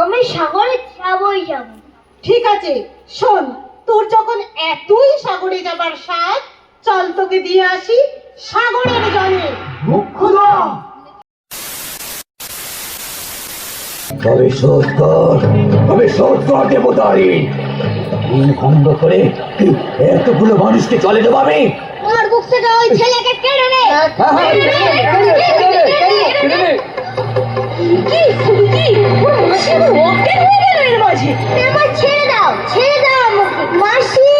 আমি সাগরে যাবই যাব। ঠিক আছে শোন তোর যখন এতই সাগরে যাবার স্বাদ চল তোকে দিয়ে আসি সাগরের জলে। মুখ্যদা! তবে শোধ কর তবে শোধ কর দেবতারি খণ্ড করে এতগুলো মানুষকে চলে দেবো আমি আমার বুক থেকে ওই ছেলেকে কেড়ে নে। কি কি ওর মাসি অজ্ঞান হয়ে গেল এর মাঝে এবার ছেড়ে দাও ছেড়ে দাও আমাকে মাসি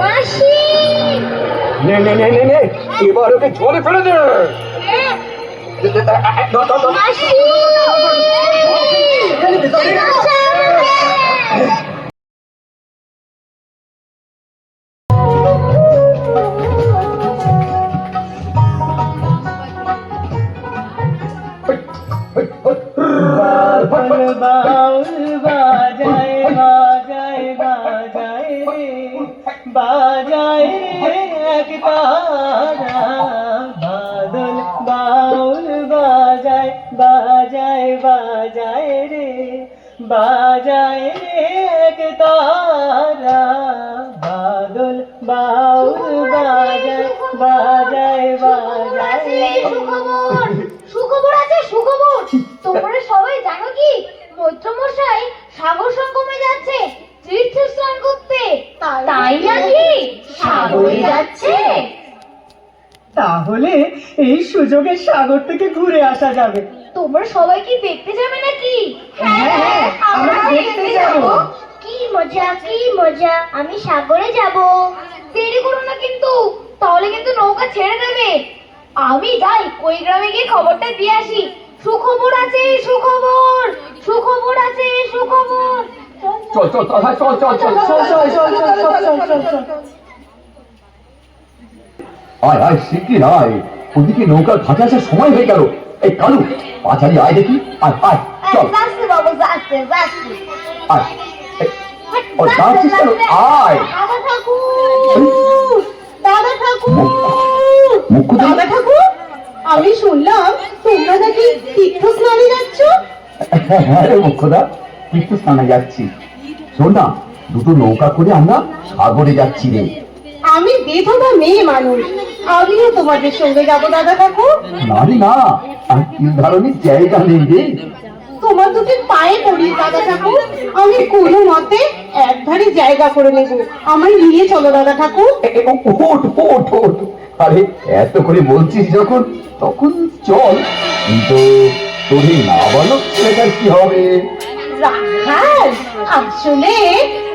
মাসি নে নে নে নে নে এবার ওকে জলে ফেলে দে মাসি बाउल बाजाए बाजाए बाजाए रे बाजाए रे एक तारा তাহলে এই সুযোগে সাগর থেকে ঘুরে আসা যাবে তোমরা সবাই কি দেখতে যাবে নাকি হ্যাঁ, আমরা দেখতে যাব। কি মজা কি মজা আমি সাগরে যাব দেরি করো না কিন্তু তাহলে কিন্তু নৌকা ছেড়ে দেবে আমি যাই ওই গ্রামে গিয়ে খবরটা দিয়ে আসি সুখবর আছে সুখবর সুখবর আছে সুখবর চল চল চল হ্যাঁ, চল চল চল চল চল চল চল চল চল চল চল আয় আয় শিগগির আয়। ওদিকে নৌকার ঘাটে আসার সময় হয়ে গেল। এই কালু পাঁচালি আয় দেখি। আয় আয় চল। আয়। ও কেন? আয়। ঠাকুর দাদা ঠাকুর। মুখ্য দাদা ঠাকুর আমি শুনলাম তোমরা নাকি তীর্থ স্নানে যাচ্ছ? হ্যাঁ রে মুখ্যদা তীর্থ স্নানে যাচ্ছি। শোন না দুটো নৌকা করে আমরা সাগরে যাচ্ছি রে। আমি বেধবা মেয়ে মানুষ। আমিও তোমাদের সঙ্গে যাব দাদা ঠাকুর না রে না। আর নির্ধারণের জায়গা নেই রে? তোমার দুটি পায়ে পড়ি দাদা ঠাকুর আমি কোনো মতে একধারে জায়গা করে নেব। আমায় নিয়ে চলো দাদা ঠাকুর ওঠ ওঠ ওঠ। আরে এত করে বলছিস যখন তখন চল। কিন্তু তোর এই না বলো সেটা কি হবে? রাখাল আসলে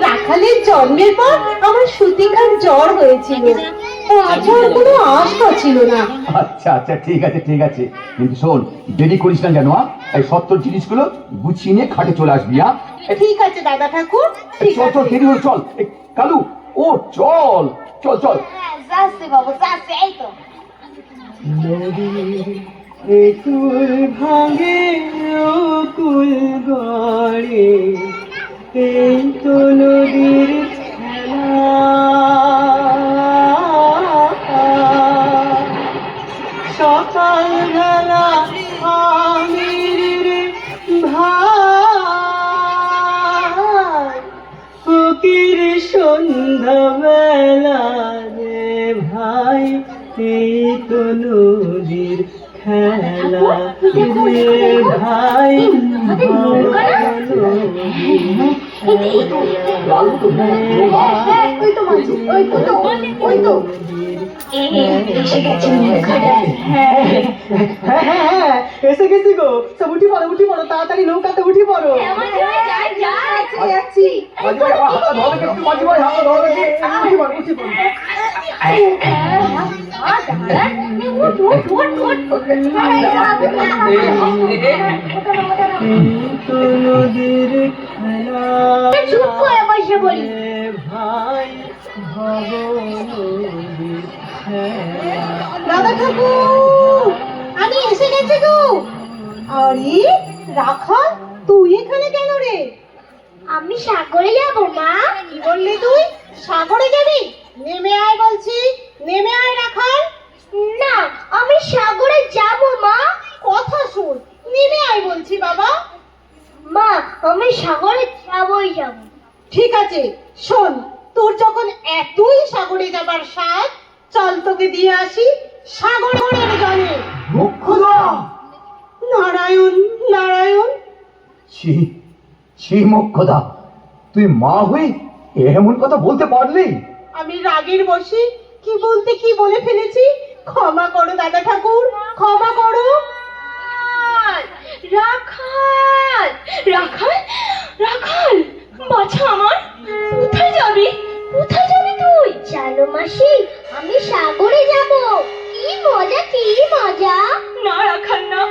রাখালের জন্মের পর আমার সুতিকার জ্বর হয়েছিল। তাছাড়া কোনো আশা ছিল না। আচ্ছা আচ্ছা ঠিক আছে ঠিক আছে। কিন্তু শোন দেরি করিস না যেন হ্যাঁ? এই সত্তর জিনিসগুলো গুছিয়ে নিয়ে খাটে চলে আসবি হ্যাঁ ঠিক আছে দাদা ঠাকুর। চল চল দেরি হলো চল। কালু ও চল চল চল। হ্যাঁ যাচ্ছে বাবু যাচ্ছে এই তো। একুল ভাঙে ও কুল গড়ে। এই তো নদীর খেলা। সন্ধ্যা রে ভাই এই তো নদীর খেলা রে ভাই ওই এসে গেছে উঠি পড়ো উঠি পড়ো তাড়াতাড়ি নৌকাতে উঠি পড়ো যাচ্ছি নদীর খেলা ভাই ভব দাদা ঠাকুর আমি এসে গেছি গো। আরে রাখাল তুই এখানে কেন রে? আমি সাগরে যাব মা। কি বললি তুই? সাগরে যাবি? নেমে আয় বলছি নেমে আয় রাখাল না আমি সাগরে যাব মা। কথা শোন নেমে আয় বলছি বাবা। মা আমি সাগরে যাবই যাব। ঠিক আছে শোন তোর যখন এতই সাগরে যাবার স্বাদ চল তোকে দিয়ে আসি সাগরের জলে। মুখ্যদা নারায়ণ নারায়ণ। ছি ছি মুখ্যদা তুই মা হয়ে এমন কথা বলতে পারলি? আমি রাগের বসে কি বলতে কি বলে ফেলেছি? ক্ষমা করো দাদা ঠাকুর ক্ষমা করো। রাখাল! রাখাল! রাখাল! সাগরে যাব। কি মজা কি মজা। না রাখাল না।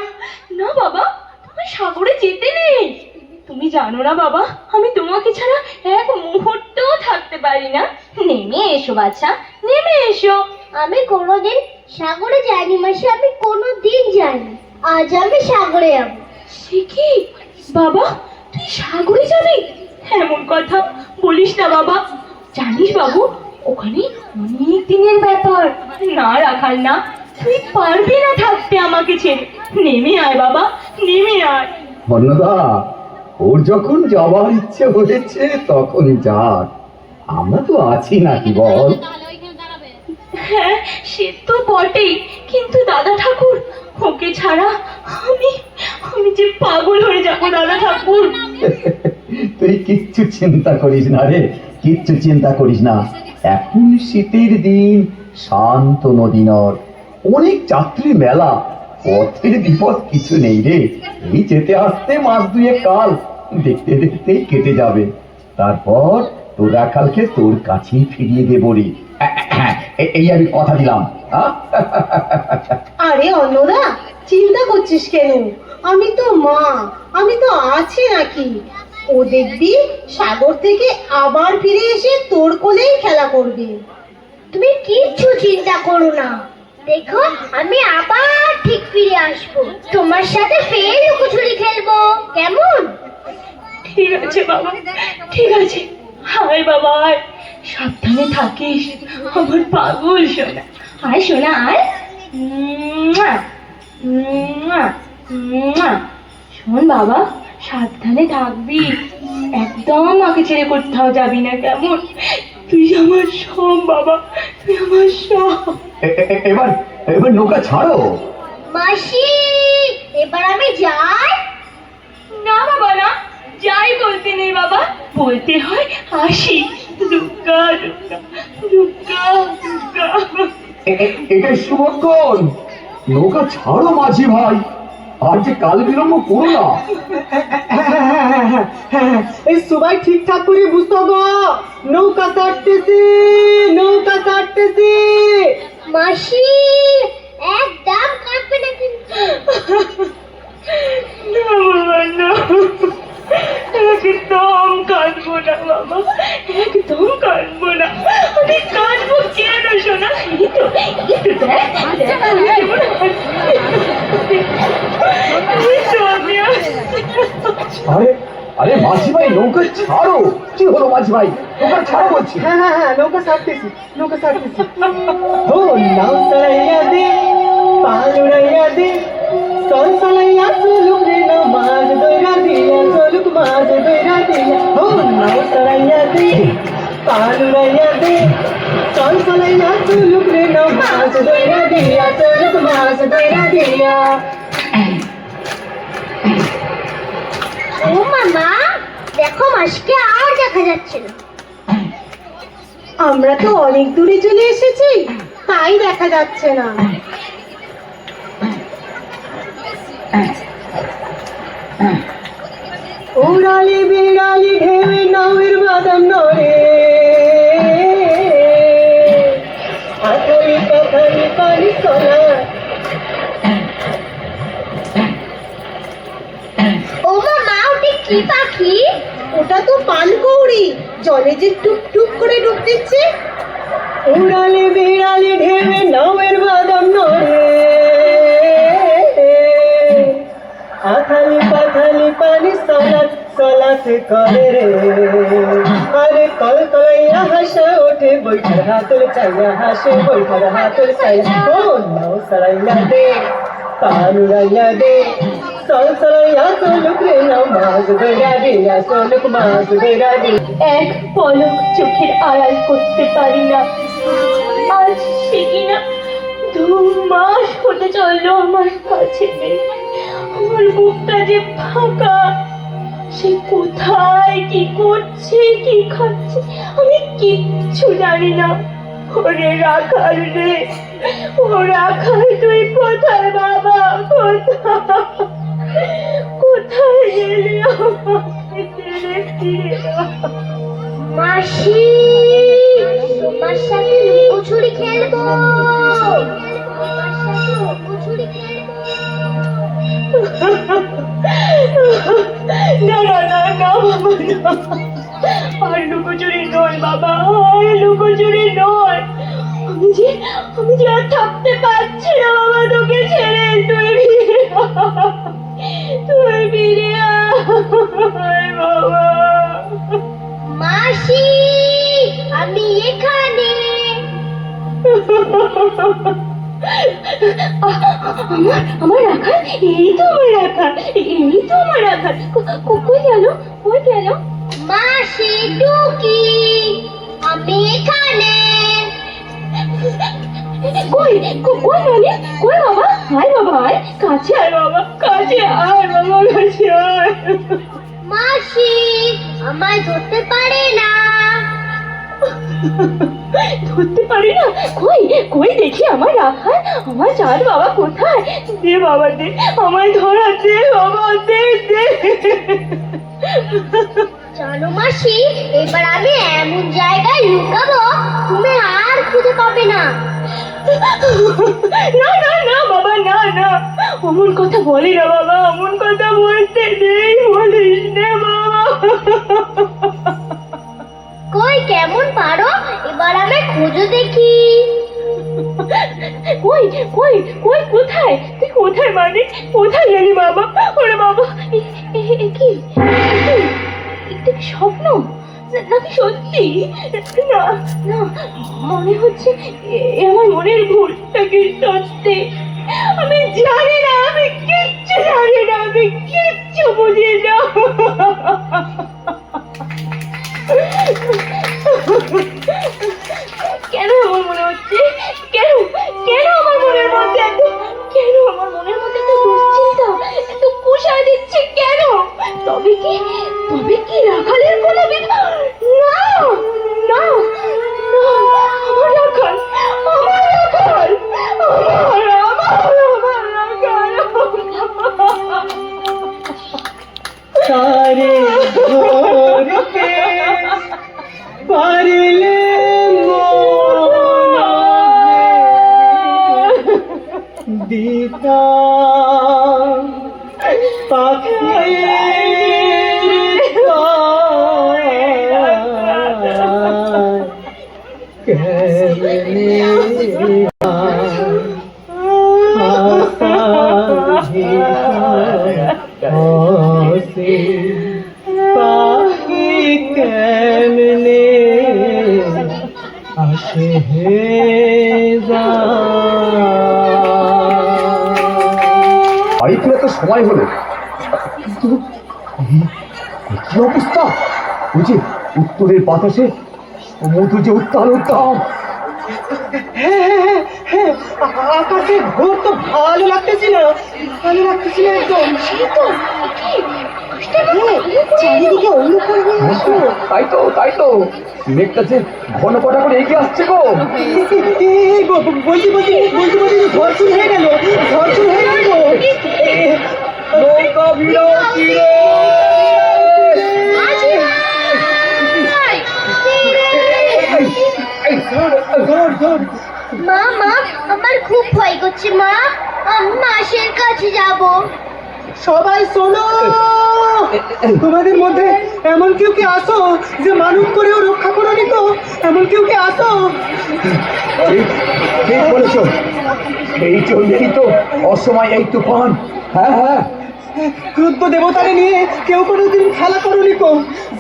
না বাবা তোমার সাগরে যেতে নেই। তুমি জানো না বাবা আমি তোমাকে ছাড়া এক মুহূর্তও থাকতে পারি না। নেমে এসো বাচ্চা নেমে এসো। আমি কোনোদিন সাগরে যাইনি মাসি আমি কোনোদিন যাইনি। আজ আমি সাগরে যাব। সে কি? বাবা তুই সাগরে যাবি? এমন কথা বলিস না বাবা। জানিস বাবু ওখানে অনেক দিনের ব্যাপার। না রাখাল না তুই পারবি না থাকতে আমাকে ছেড়ে। নেমে আয় বাবা নেমে আয়। অন্নদা ওর যখন যাবার ইচ্ছে হয়েছে তখন যাক। আমরা তো আছি নাকি বল? হ্যাঁ সে তো বটেই কিন্তু দাদা ঠাকুর ওকে ছাড়া আমি আমি যে পাগল হয়ে যাব দাদা ঠাকুর। তুই কিচ্ছু চিন্তা করিস না রে কিচ্ছু চিন্তা করিস না। এখন শীতের দিন, শান্ত নদীনর অনেক যাত্রী মেলা। পথের বিপদ কিছু নেই রে। এই যেতে আসতে মাস দুয়েক কাল। দেখতে দেখতেই কেটে যাবে। তারপর তোরা কালকে তোর কাছেই ফিরিয়ে দেবো রে। এই আমি কথা দিলাম? আরে অন্নদা, চিন্তা করছিস কেন? আমি তো মা, আমি তো আছি নাকি। ও দেখবি সাগর থেকে আবার ফিরে এসে তোর কোলেই খেলা করবে তুমি কিচ্ছু চিন্তা করো না দেখো আমি আবার ঠিক ফিরে আসব তোমার সাথে ফের লুকোচুরি খেলব কেমন ঠিক আছে বাবা ঠিক আছে হায় বাবা সাবধানে থাকিস আমার পাগল সোনা আয় সোনা আয়। শোন বাবা সাবধানে থাকবি। একদম আমাকে ছেড়ে কোথাও যাবি না কেমন? তুই আমার সব বাবা তুই আমার সব। এবার এবার নৌকা ছাড়ো। মাসি এবার আমি যাই। না বাবা না যাই বলতে নেই বাবা। বলতে হয় আসি। দুর্গা দুর্গা দুর্গা এটাই শুভক্ষণ নৌকা ছাড়ো মাঝি ভাই। আর যে কাল বিলম্ব করো না। এই সবাই ঠিকঠাক করে বুঝতো গো। নৌকা ছাড়তেছি নৌকা ছাড়তেছি। মাসি একদম কাঁদবে না কিন্তু। একদম কাঁদবো না। বাবা। একদম কাঁদবো না। আমি কাঁদবো কেন শোনা এই তো এই তো দেখ। আরে আরে মাঝি ভাই নৌকা ছাড়ো। কি হলো মাঝি ভাই নৌকা ছাড়ো বলছি। হ্যাঁ হ্যাঁ হ্যাঁ নৌকা ছাড়তেছি নৌকা ছাড়তেছি। ও নাও সরাইয়া দে পালুড়াইয়া দে সল সলাইয়া চলুক রে না মাছ দইরা দিয়া চলুক মাছ দইরা দিয়া। ও নাও সরাইয়া দে পালুড়াইয়া দে সল সলাইয়া চলুক রে না মাছ দইরা দিয়া চলুক মাছ দইরা দিয়া। ও মামা দেখো মাসিকে আর দেখা যাচ্ছে না। আমরা তো অনেক দূরে চলে এসেছি, তাই দেখা যাচ্ছে না। উড়ালি বিড়ালি ঢেউে নামের বাদাম আথালি পাথালি পানি কলা কি পাখি? ওটা তো পানকৌড়ি জলে যে টুক টুক করে ডুব দিচ্ছে উড়ালি বিড়ালি ঢেউে নামের বাদাম নরে আথালি পাথালি, পানি সলাত সলাত করে রে। আরে কল কলাইয়া হাসে, ওঠে বৈঠার হাতের চাইয়া হাসে বৈঠার হাতের চাইয়া ও নাও সরাইয়া দে পালুড়াইয়া দে। এক পলক চোখের আড়াল করতে পারি না। সে কিনা দু মাস হতে চলল আমার কাছে। আমার বুকটা যে ফাঁকা, সে কোথায়, কি করছে, কি খাচ্ছে, আমি কিচ্ছু জানি না। ওরে রাখাল রে ও রাখাল, তুই কোথায় বাবা, কোথায়? কোথায় গেলি আমাকে ছেড়ে ফিরে মাসি তোমার সাথে লুকোচুরি খেলব। তোমার সাথে লুকোচুরি খেলব না না না না না। আর লুকোচুরি নয় বাবা আর লুকোচুরি নয়। আমি যে আমি যে আর থাকতে মাসি, আমি এখানে। আমার আমার রাখাল এই তো আমার রাখাল এই তো আমার রাখাল কই গেল? কই গেল? মাসি টুকি, আমি এখানে। কই কই মানে? কই বাবা? আয় বাবা আয় কাছে আয় বাবা, কাছে আয় বাবা, কাছে আয়। মাসি আমায় ধরতে পারে না। ধরতে পারি না? কই? কই দেখি আমার রাখাল আমার চাঁদ বাবা কোথায়? দে বাবা দে। আমায় ধরা দে বাবা দে দে। জানো মাসি এবার আমি এমন জায়গায় লুকাবো তুমি আর খুঁজে পাবে না। না না না বাবা না না। অমন কথা বলি না বাবা অমন কথা বলতে নেই বলিস না বাবা। কই কেমন পারো? এবার আমি খুঁজে দেখি। কই কই কই কোথায়? তুই কোথায় মানে? কোথায় গেলি বাবা? ওরে বাবা কি স্বপ্ন? নাকি সত্যি? না না, মনে হচ্ছে এ- আমার মনের ভুল নাকি সত্যি আমি জানি না, আমি কিচ্ছু জানি না, আমি কিচ্ছু বুঝি না। কেন আমার মনে হচ্ছে? কেন? কেন আমার মনের মধ্যে এত কেন আমার মনের মধ্যে এত দুশ্চিন্তা, এত কুষায় দিচ্ছে? কেন? তবে কি তবে কি রাখালের ওই যে উত্তরের বাতাসে সমুদ্র যে উত্তাল উত্তাল। আকাশে ঘোর তো ভালো লাগতেছিল ভালো লাগতেছিল একদম। চারিদিকে অন্ধকার হয়ে আসলো। তাই তো তাই তো। মেঘটা যে ঘন কটা করে এগিয়ে আসছে গো। বলছি বলছি বলছি বলছি ঝড় শুরু হয়ে গেল ঝড় শুরু হয়ে গেল। নৌকা ভিড়াও তীরে এই, এই, ধর, ধর, ধর। মা মা আমার খুব ভয় করছে মা। আমি মাসের কাছে যাব। সবাই শোনো। তোমাদের মধ্যে এমন কেউ কি আসো যে মানুষ করেও রক্ষা করো নি তো? এমন কেউ কি আসো? ঠিক বলেছ। এই জন্যই তো অসময় এই তুফান। হ্যাঁ হ্যাঁ। ক্রুদ্ধ দেবতারে নিয়ে কেউ কোনোদিন খেলা করুনি কো?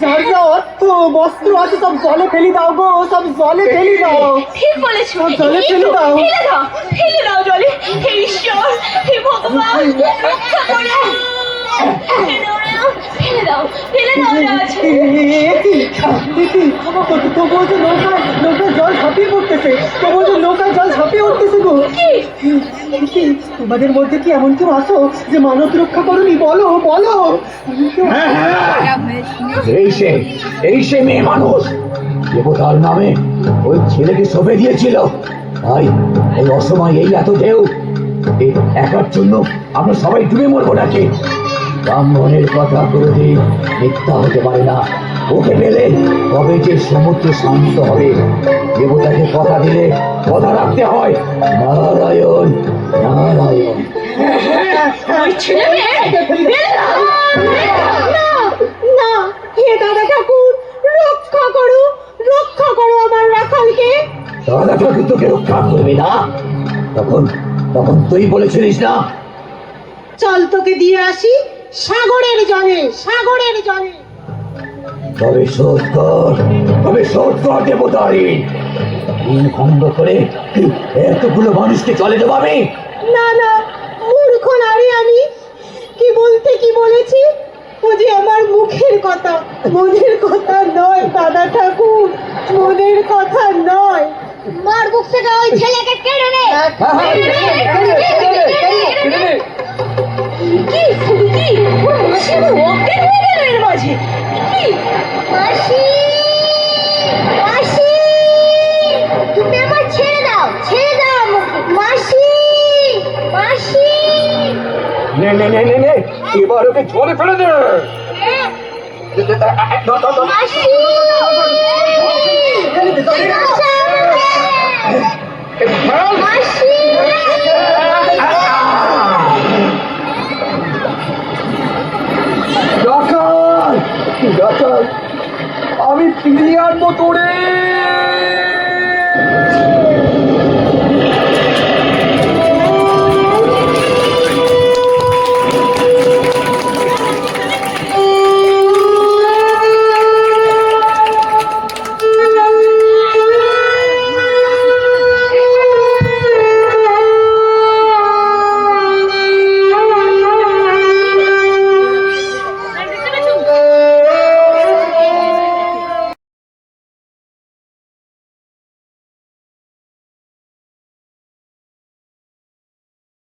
যার যা অর্থ বস্ত্র আছে সব জলে ফেলি দাও গো সব জলে ফেলি দাও। ঠিক বলেছ। জলে ফেলে দাও। ফেলে দাও ফেলে দাও জলে। তোমাদের মধ্যে কি এমন কেউ আসো যে মানব রক্ষা করনি? বলো বলো। এমন এই সে এই সে মেয়ে মানুষ। দেবতার নামে ওই ছেলেকে সঁপে দিয়েছিল। তাই এই অসময় এই এত ঢেউ একার জন্য আমরা সবাই ডুবে মরবো নাকি? ব্রাহ্মণের কথা কোনোদিন মিথ্যা হতে পারে না। ওকে পেলে তবে যে সমুদ্র শান্ত হবে। দেবতাকে কথা দিলে কথা রাখতে হয়। নারায়ণ ওই ছেলে মেয়ে রক্ষা করো রক্ষা করো আমার রাখালকে দাদা তোকে রক্ষা করবে না তখন তখন তুই বলেছিলিস না চল তোকে দিয়ে আসি সাগরের জলে সাগরের জলে। তবে শোধ কর, তবে শোধ কর দেবতারি। দিন খন্ড করে এতগুলো মানুষকে চলে দেবো আমি। না না মূর্খ নারী আমি। কি বলতে কি বলেছি? ও যে আমার মুখের কথা মনের কথা নয় দাদা ঠাকুর মনের কথা নয়। মার বুক থেকে ওই ছেলেকে কেড়ে নে। কি কি? ওর মাসি আমার অজ্ঞান হয়ে গেল এর মাঝে? কি? মাসি! নে নে নে নে। এবার ওকে জলে ফেলে দে। আমি ফিরিয়ে আনব তোরে